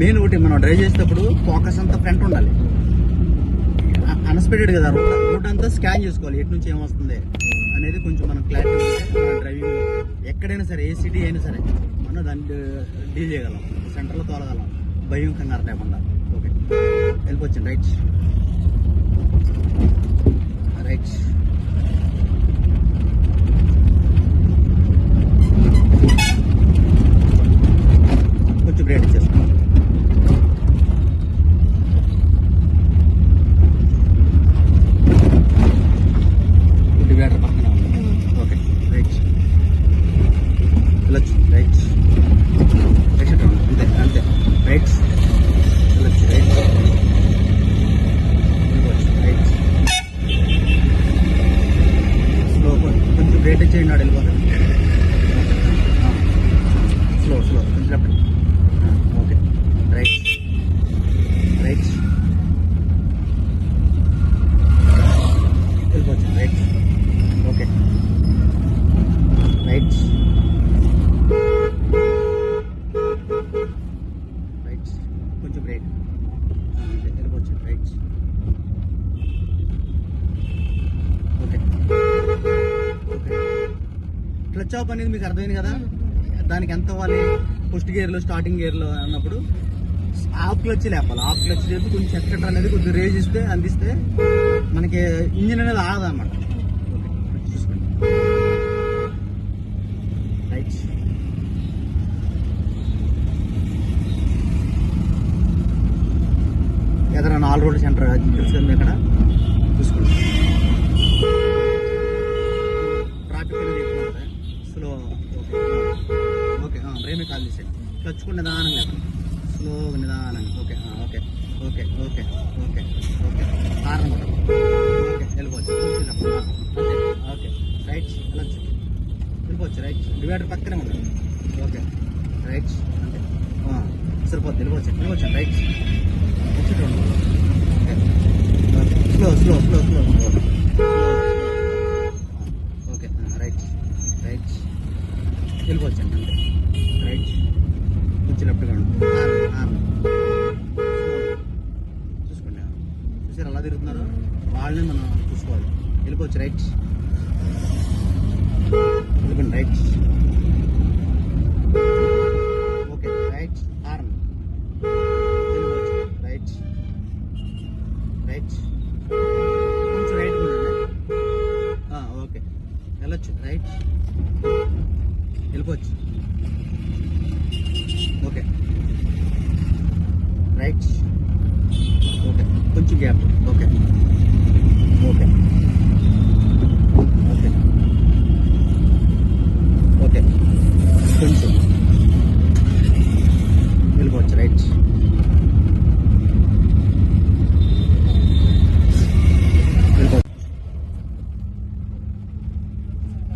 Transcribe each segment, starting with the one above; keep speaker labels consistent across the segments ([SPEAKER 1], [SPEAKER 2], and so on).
[SPEAKER 1] Main ఒకటి మనం drive చేసేటప్పుడు ఫోకస్ అంతా ఫ్రంట్ ఉండాలి. అన్స్పెక్టెడ్ కదా రోడ్ రోడ్ అంతా స్కాన్ చేసుకోవాలి. ఎటు నుంచి ఏమొస్తుంది అనేది కొంచెం మనం క్లారిటీ ఉంటే డ్రైవింగ్ ఎక్కడైనా సరే ఏ సిటీ అయినా సరే మనం దాన్ని డీల్ చేయగలం. సెంటర్లో తోలగలం. భయం కన్నారు లేకుండా. ఓకే వెళ్ళిపోవచ్చు రైట్ రైట్ కొంచెం బ్రేక్ ఇచ్చేస్తాం ఫుడ్ బ్యాటర్ పక్కన ఉంది ఓకే రైట్ వెళ్ళొచ్చు రైట్ రైట్ అంతే అంతే రైట్ వెళ్ళొచ్చు రైట్ వెళ్ళిపోవచ్చు రైట్ స్లో కొంచెం బ్రేక్ చేయండి వాడు వెళ్ళిపోతాడు స్లో స్లో కొంచెం లెఫ్ట్ ఓకే రైట్ రైట్ వెళ్ళిపోవచ్చు రైట్ ఓకే రైట్ రైట్ కొంచెం బ్రేక్ అంతే వెళ్ళిపోవచ్చు right okay okay clutch off అనేది మీకు అర్థమైంది కదా? దానికి ఎంత అవ్వాలి? ఫస్ట్ గేర్లో స్టార్టింగ్ గేర్లో అన్నప్పుడు ఆఫ్ క్లచ్ లేపాలి. ఆఫ్ క్లచ్ లేపి కొంచెం ఎక్సెట్రా అనేది కొంచెం రేజ్ ఇస్తే అందిస్తే మనకి ఇంజిన్ అనేది ఆగదు అనమాట ఓకే చూసుకోండి రైట్ ఎదర నాలుగు రోడ్ సెంటర్ తెలుసు కదా ఇక్కడ చూసుకోండి ట్రాఫిక్ అనేది ఎక్కువ ఉంటుంది స్లో ఓకే ఓకే బ్రేమే కాల్ చేసేది నిదానంగా లేకుండా స్లో నిదానంగా. Okay okay okay okay okay okay. కారణం కూడా ఓకే వెళ్ళిపోవచ్చు. ఓకే రైట్ వెళ్ళచ్చు. వెళ్ళిపోవచ్చు రైట్. డివైడర్ పక్కనే ఉంది ఓకే రైట్ అంటే ఆ, సరిపోద్ది వెళ్ళిపోవచ్చు వెళ్ళిపోవచ్చు రైట్. వచ్చేటప్పుడు okay okay. Slow slow slow slow. Slow okay right right. వెళ్ళిపోవచ్చండి అంతే. రైట్. కొంచెం లెఫ్ట్గా ఉండు ఆర్మ్ చూసుకోండి. చూసారు అలా తిరుగుతున్నారు? వాళ్ళని మనం చూసుకోవాలి. వెళ్ళిపోవచ్చు రైట్. వెళ్ళిపోండి రైట్. Okay right. ఆర్మ్. వెళ్ళిపోవచ్చు రైట్. రైట్. కొంచెం రైట్ ఉండండి. ఓకే. వెళ్ళొచ్చు రైట్. వెళ్ళిపోవచ్చు ఓకే రైట్ ఓకే కొంచెం gap okay okay okay okay కొంచెం వెళ్ళిపోవచ్చు రైట్ వెళ్ళిపోవచ్చు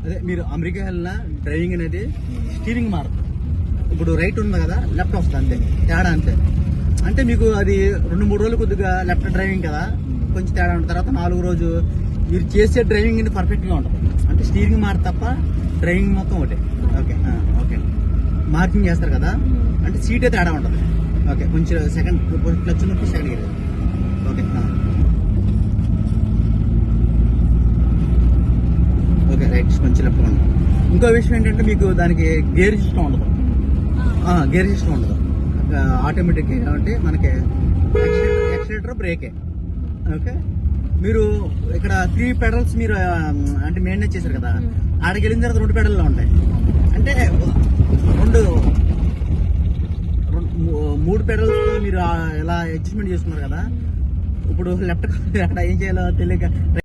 [SPEAKER 1] అదే మీరు అమెరికా వెళ్ళినా డ్రైవింగ్ అనేది స్టీరింగ్ మారుతుంది ఇప్పుడు రైట్ ఉంది కదా లెఫ్ట్ వస్తుంది అంతే. తేడా అంతే. అంటే మీకు అది రెండు మూడు రోజులు కొద్దిగా లెఫ్ట్ డ్రైవింగ్ కదా కొంచెం తేడా ఉంటుంది. తర్వాత నాలుగు రోజు మీరు చేసే డ్రైవింగ్ అనేది పర్ఫెక్ట్గా ఉంటుంది. అంటే స్టీరింగ్ మారు తప్ప డ్రైవింగ్ మొత్తం ఒకటే. Okay okay. మార్కింగ్ చేస్తారు కదా అంటే సీటే తేడా ఉంటుంది. ఓకే కొంచెం సెకండ్ క్లచ్ ఉన్నప్పుడు సెకండ్ గేర్ ఓకే ఆ. ఓకే రైట్ కొంచెం లెఫ్ట్ ఉండండి ఇంకో విషయం ఏంటంటే మీకు దానికి గేర్ సిస్టమ్ ఉండదు. గేర్ సిస్టమ్ ఉండదు. ఆటోమేటిక్ అంటే మనకి ఎక్సిలేటర్ బ్రేకే. ఓకే? మీరు ఇక్కడ త్రీ పెడల్స్ మీరు అంటే మెయింటైన్ చేశారు కదా ఆడికి వెళ్ళిన తర్వాత రెండు పెడల్లో ఉంటాయి. అంటే రెండు మూడు పెడల్స్ మీరు ఎలా అడ్జస్ట్మెంట్ చేసుకున్నారు కదా? ఇప్పుడు లెఫ్ట్ ఏం చేయాలో తెలియక